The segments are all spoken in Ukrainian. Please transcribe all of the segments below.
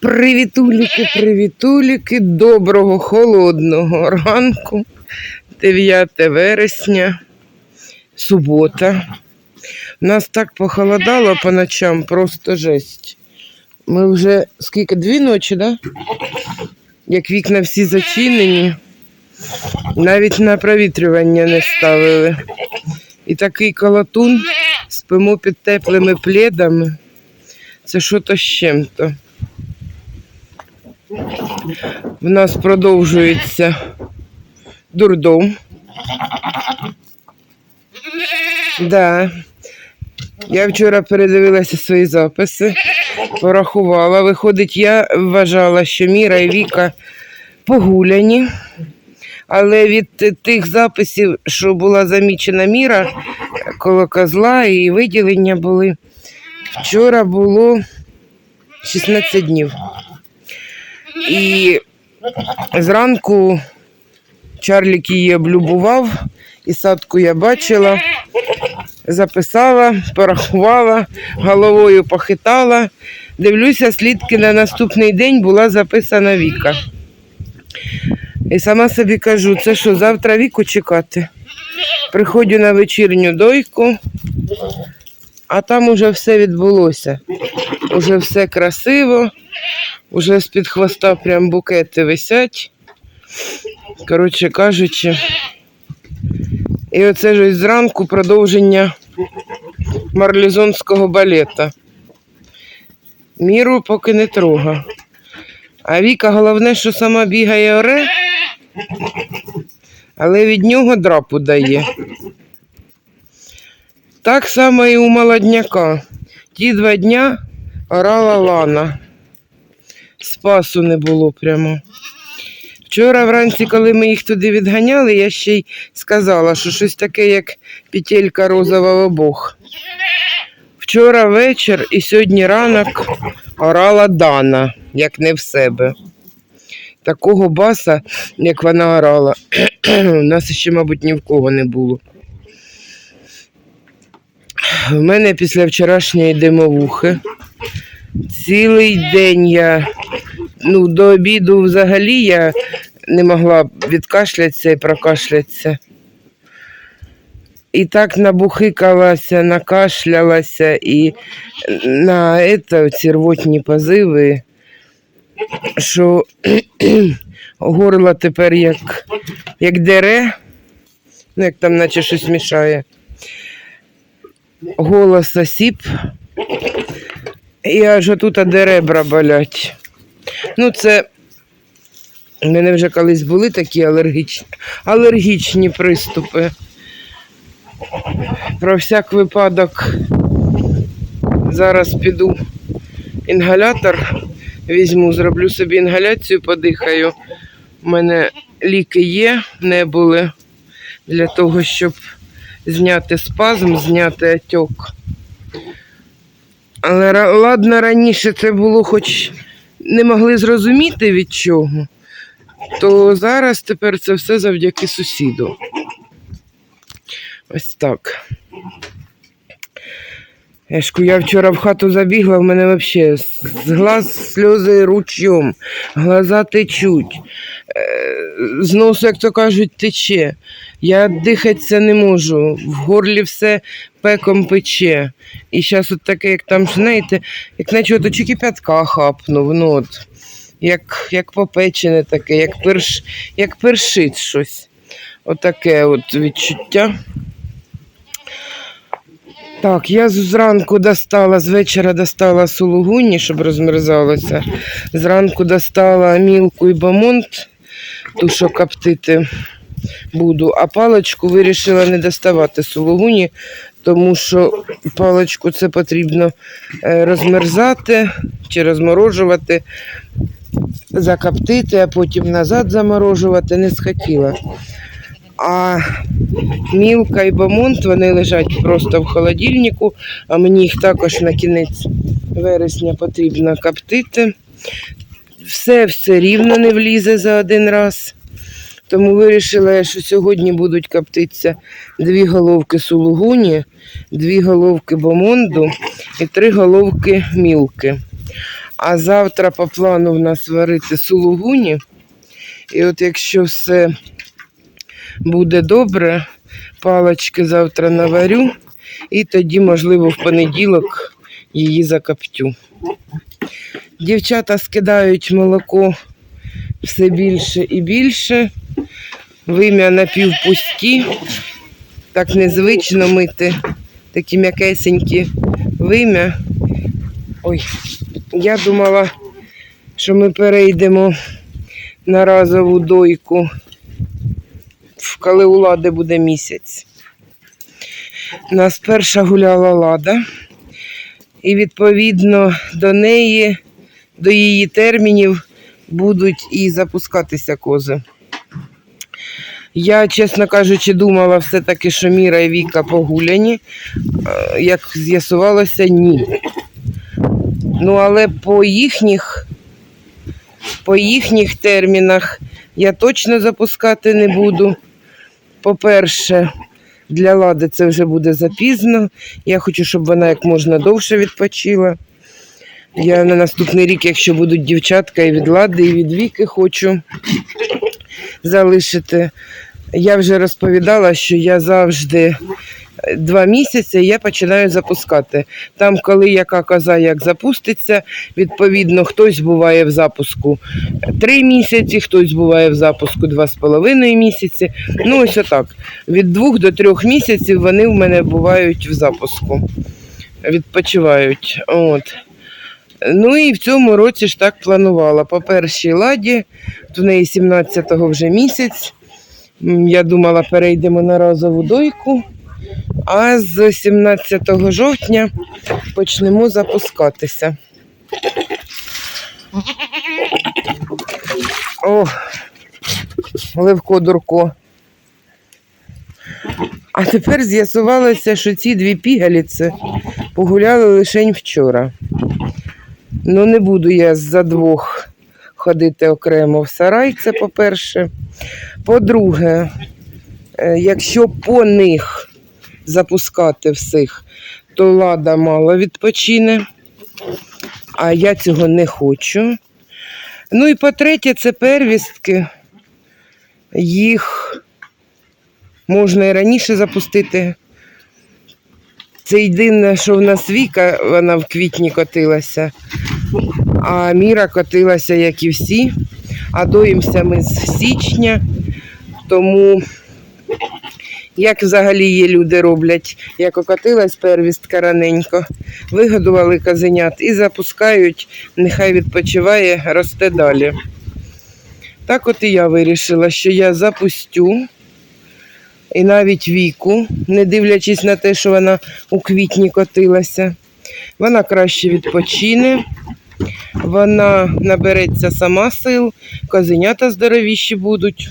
Привітуліки, привітуліки, доброго холодного ранку, 9 вересня, субота. У нас так похолодало по ночам, просто жесть. Ми вже скільки дві ночі, да? Як вікна всі зачинені, навіть на провітрювання не ставили. І такий колотун, спимо під теплими пледами. Це що то з чим-то. В нас продовжується дурдом. Да. Я вчора передивилася свої записи, порахувала. Виходить, я вважала, що Міра і Віка погуляні, але від тих записів, що була замічена Міра коло козла і виділення були, вчора було 16 днів. І зранку Чарлік її облюбував, і садку я бачила, записала, порахувала, головою похитала. Дивлюся, слідки на наступний день була записана Віка. І сама собі кажу, це що, завтра віку чекати? Приходжу на вечірню дойку, а там уже все відбулося. Уже все красиво. Уже з-під хвоста прям букети висять. Коротше кажучи. І оце ж зранку продовження марлізонського балета. Міру поки не трога. А Віка головне, що сама бігає оре, але від нього драпу дає. Так само і у молодняка. Ті два дня орала лана спасу не було прямо. Вчора вранці, коли ми їх туди відганяли, я ще й сказала, що щось таке, як петелька розова в обох. Вчора вечір і сьогодні ранок орала Дана, як не в себе. Такого баса, як вона орала, у нас ще, мабуть, ні в кого не було. В мене після вчорашньої димовухи. Цілий день я ну, до обіду взагалі я не могла відкашлятися і прокашлятися. І так набухикалася, накашлялася і на это, ці рвотні позиви, що горло тепер як, як дере, ну як там наче щось мішає. Голос осіп. І аж отут де ребра болять. Ну, це у мене вже колись були такі алергічні, алергічні приступи. Про всяк випадок зараз піду інгалятор візьму, зроблю собі інгаляцію, подихаю. У мене ліки є, не були для того, щоб зняти спазм, зняти отек. Але ладно, раніше це було хоч не могли зрозуміти від чого, то зараз тепер це все завдяки сусіду. Ось так. Ешку, я вчора в хату забігла, в мене взагалі з глаз сльози ручьом, глаза течуть, е, з носу, як то кажуть, тече. Я дихатися не можу, в горлі все пеком пече. І зараз от таке, як там, знаєте, як наче от чи кипятка хапнув, ну от, як, як попечене таке, як, перш, як першить щось. Отаке от відчуття. Так, я зранку достала, з вечора достала сулугуні, щоб розмерзалося. Зранку достала мілку і бамонт, ту, що коптити буду, а паличку вирішила не доставати сулугуні, тому що паличку це потрібно е, розмерзати чи розморожувати, закоптити, а потім назад заморожувати не схотіла. А мілка і бамонт вони лежать просто в холодильнику, а мені їх також на кінець вересня потрібно коптити. Все все рівно не влізе за один раз. Тому вирішила, що сьогодні будуть коптитися дві головки сулугуні, дві головки бомонду і три головки мілки. А завтра по плану в нас варити сулугуні. І от якщо все буде добре, палочки завтра наварю, і тоді, можливо, в понеділок її закоптю. Дівчата скидають молоко все більше і більше. Вим'я напівпусті. Так незвично мити такі м'якесенькі вим'я. Ой, я думала, що ми перейдемо на разову дойку, коли у лади буде місяць. У нас перша гуляла лада, і відповідно до неї, до її термінів будуть і запускатися кози. Я, чесно кажучи, думала все-таки, що Міра і Віка погуляні. Е, Як з'ясувалося, ні. Ну, але по їхніх, по їхніх термінах я точно запускати не буду. По-перше, для лади це вже буде запізно. Я хочу, щоб вона як можна довше відпочила. Я на наступний рік, якщо будуть дівчатка і від лади, і від віки, хочу залишити. Я вже розповідала, що я завжди е, два місяці я починаю запускати. Там, коли яка коза як запуститься, відповідно, хтось буває в запуску три місяці, хтось буває в запуску два з половиною місяці. Ну, ось отак. Від двох до трьох місяців вони в мене бувають в запуску, відпочивають. От. Ну і в цьому році ж так планувала. По першій ладі, в неї 17-го вже місяць. Я думала, перейдемо на разову дойку, а з 17 жовтня почнемо запускатися. О, Левко Дурко. А тепер з'ясувалося, що ці дві пігаліці погуляли лише вчора. Ну, не буду я за двох ходити окремо в сарай, це по-перше. По-друге, е, якщо по них запускати всіх, то лада мало відпочине, а я цього не хочу. Ну і по-третє, це первістки. Їх можна і раніше запустити. Це єдине, що в нас Віка, вона в квітні котилася, а Міра котилася, як і всі. А доїмося ми з січня. Тому, як взагалі є люди роблять, як окотилась первістка раненько, вигодували козенят і запускають, нехай відпочиває, росте далі. Так от і я вирішила, що я запустю і навіть віку, не дивлячись на те, що вона у квітні котилася. Вона краще відпочине, вона набереться сама сил, козенята здоровіші будуть.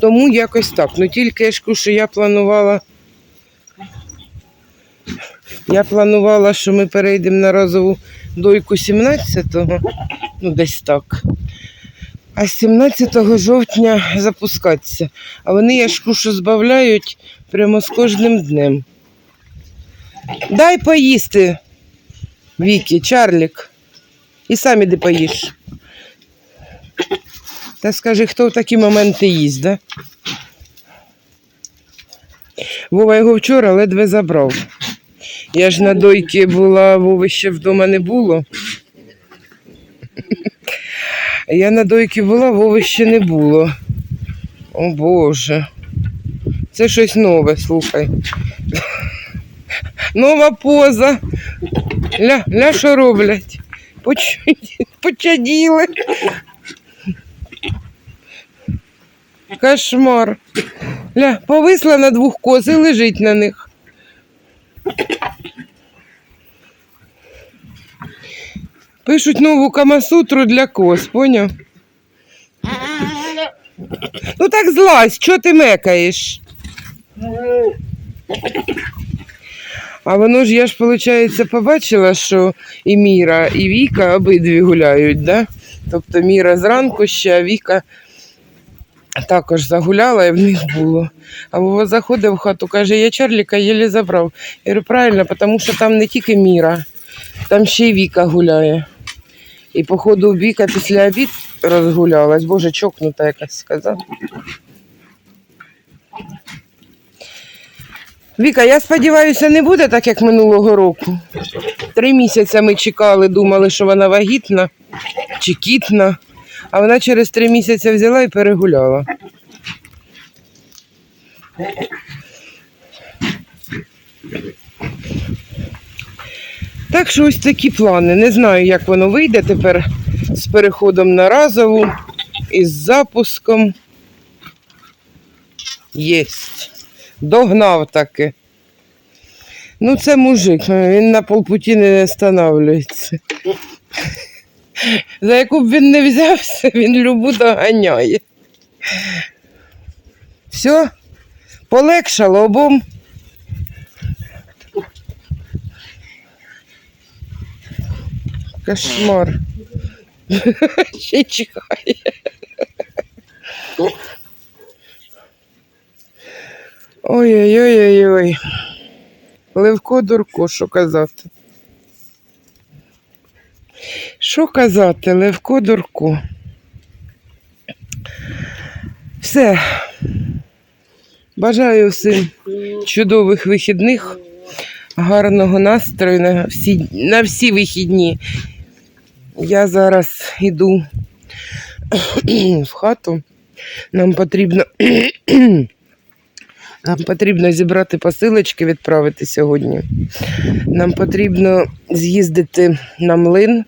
Тому якось так. Ну тільки що я планувала. Я планувала, що ми перейдемо на разову дойку 17-го, ну десь так. А 17 жовтня запускатися. А вони яшку що збавляють прямо з кожним днем. Дай поїсти, Вікі, Чарлік. І сам іди поїж. Та скажи, хто в такі моменти їсть, да? Вова його вчора ледве забрав. Я ж на дойці була, Вови ще вдома не було. Я на дойці була, Вови ще не було. О Боже. Це щось нове, слухай. Нова поза. Ля, ля що роблять? Поч... Почаділи. Кошмар. Ля, повисла на двох коз і лежить на них. Пишуть нову камасутру для коз, поняв? Ну так злазь, чого ти мекаєш? А воно ж я ж, виходить, побачила, що і Міра, і Віка обидві гуляють, да? Тобто Міра зранку ще, а Віка також загуляла і в них було. А Вова заходив в хату, каже, я Чарліка єлі забрав. Я говорю, правильно, тому що там не тільки Міра, там ще й Віка гуляє. І, походу, Віка після обід розгулялась. Боже, чокнута якась сказав. Віка, я сподіваюся, не буде так, як минулого року. Три місяці ми чекали, думали, що вона вагітна чи кітна, а вона через три місяці взяла і перегуляла. Так що ось такі плани. Не знаю, як воно вийде тепер з переходом на разову і з запуском. Єсть. Догнав таки. Ну, це мужик, він на полпуті не останавливається. За яку б він не взявся, він любу доганяє. Все, полегшало обом. Кошмар. Ще чекає. Ой-ой-ой-ой-ой. Левко дурко, що казати. Що казати, Левко дурко. Все. Бажаю всім чудових вихідних, гарного настрою на всі, на всі вихідні. Я зараз йду в хату. Нам потрібно нам потрібно зібрати посилочки, відправити сьогодні. Нам потрібно з'їздити на млин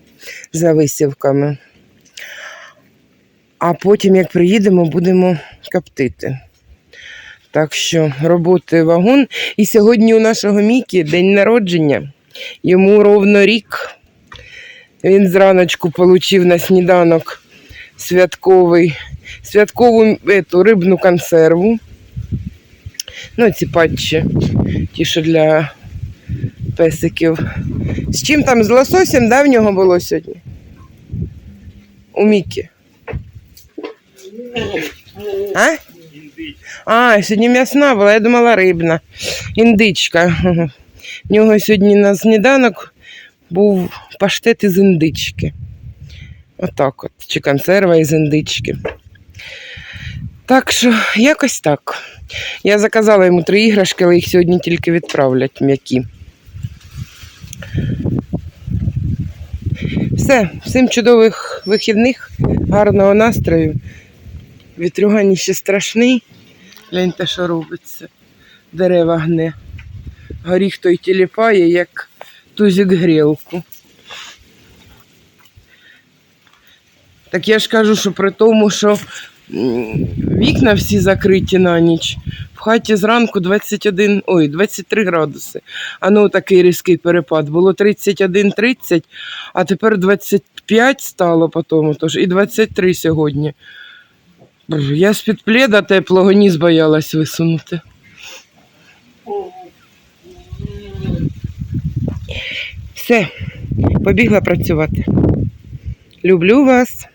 за висівками. А потім, як приїдемо, будемо коптити. Так що роботи вагон. І сьогодні у нашого Мікі день народження. Йому ровно рік. Він зраночку отримав на сніданок святковий, святкову ету, рибну консерву. Ну, ці патчі, ті, що для песиків. З чим там з лососем, да, в нього було сьогодні? У Мікі. А? А, сьогодні м'ясна була, я думала рибна. Індичка. В нього сьогодні на сніданок був паштет із індички. Отак от. Чи консерва із індички. Так що, якось так. Я заказала йому три іграшки, але їх сьогодні тільки відправлять м'які. Все, всім чудових вихідних, гарного настрою. Вітрюгані ще страшний. Гляньте, що робиться. Дерева гне. Горіх той тіліпає, як тузик грілку. Так я ж кажу, що при тому, що вікна всі закриті на ніч, в хаті зранку 21, ой, 23 градуси. А ну такий різкий перепад. Було 31-30, а тепер 25 стало по тому, тож і 23 сьогодні. Я з-під пледа теплого ніс боялась висунути. Все, побігла працювати. Люблю вас.